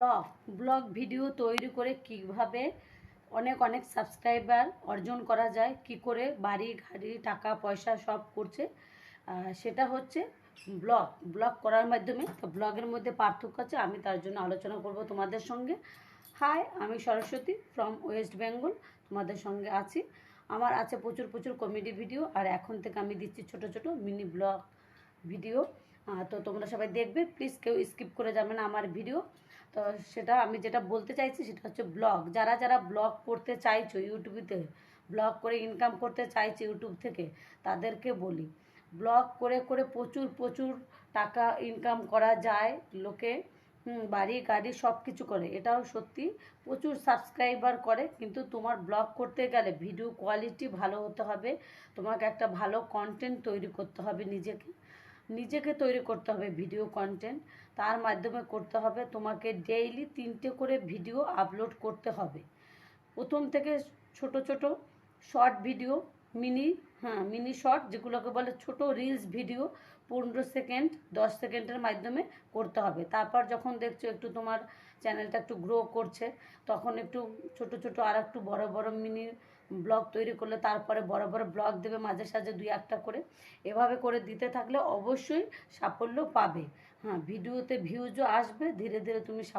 Blog blog video তৈরি করে কীভাবে অনেক অনেক সাবস্ক্রাইবার অর্জন করা যায়, কি করে বাড়ি, গাড়ি, টাকা, পয়সা সব করছে সেটা হচ্ছে ব্লগ। ব্লগ করার মাধ্যমে তো ব্লগের মধ্যে পার্থক্য আছে, আমি তার জন্য আলোচনা করব তোমাদের সঙ্গে। হাই আমি সরস্বতী ফ্রম ওয়েস্ট বেঙ্গল তোমাদের সঙ্গে আছি। আমার আছে প্রচুর প্রচুর কমেডি ভিডিও আর এখন থেকে আমি দিচ্ছি ছোট ছোট মিনি ব্লগ ভিডিও তো তোমরা সবাই দেখবে প্লিজ কেউ স্কিপ করে যাবে না আমার ভিডিও তো সেটা আমি যেটা বলতে চাইছি সেটা হচ্ছে ব্লগ। যারা যারা ব্লগ করতে চাইছো ইউটিউবেতে ব্লগ করে ইনকাম করতে চাইছে ইউটিউব থেকে, তাদেরকে বলি, ব্লগ করে করে প্রচুর প্রচুর টাকা ইনকাম করা যায় লোকে বাড়ি, গাড়ি সব কিছু করে। এটাও সত্যি, প্রচুর সাবস্ক্রাইবার করে, কিন্তু তোমার ব্লগ করতে গেলে ভিডিও কোয়ালিটি ভালো হতে হবে, তোমাকে একটা ভালো কন্টেন্ট তৈরি করতে হবে নিজেকে। নিজেকে তৈরি করতে হবে ভিডিও কন্টেন্ট তার মাধ্যমে করতে হবে তোমাকে ডেইলি তিনটে করে ভিডিও আপলোড করতে হবে। প্রথম থেকে ছোট ছোট শর্ট ভিডিও মিনি হ্যাঁ মিনি শর্ট, যেগুলোকে বলে ছোট রিলস ভিডিও পনেরো সেকেন্ড দশ সেকেন্ডের মাধ্যমে করতে হবে। তারপর যখন দেখছ একটু তোমার চ্যানেলটা একটু গ্রো করছে, তখন একটু ছোট ছোট আর একটু বড় বড় মিনি ব্লগ তৈরি করলে তারপরে বড় বড় ব্লগ দেবে মাঝে সাঝে দুই একটা করে। এভাবে করে দিতে থাকলে অবশ্যই সাফল্য পাবে। হ্যাঁ ভিডিওতে ভিউজও আসবে, ধীরে ধীরে তুমি সাফল্য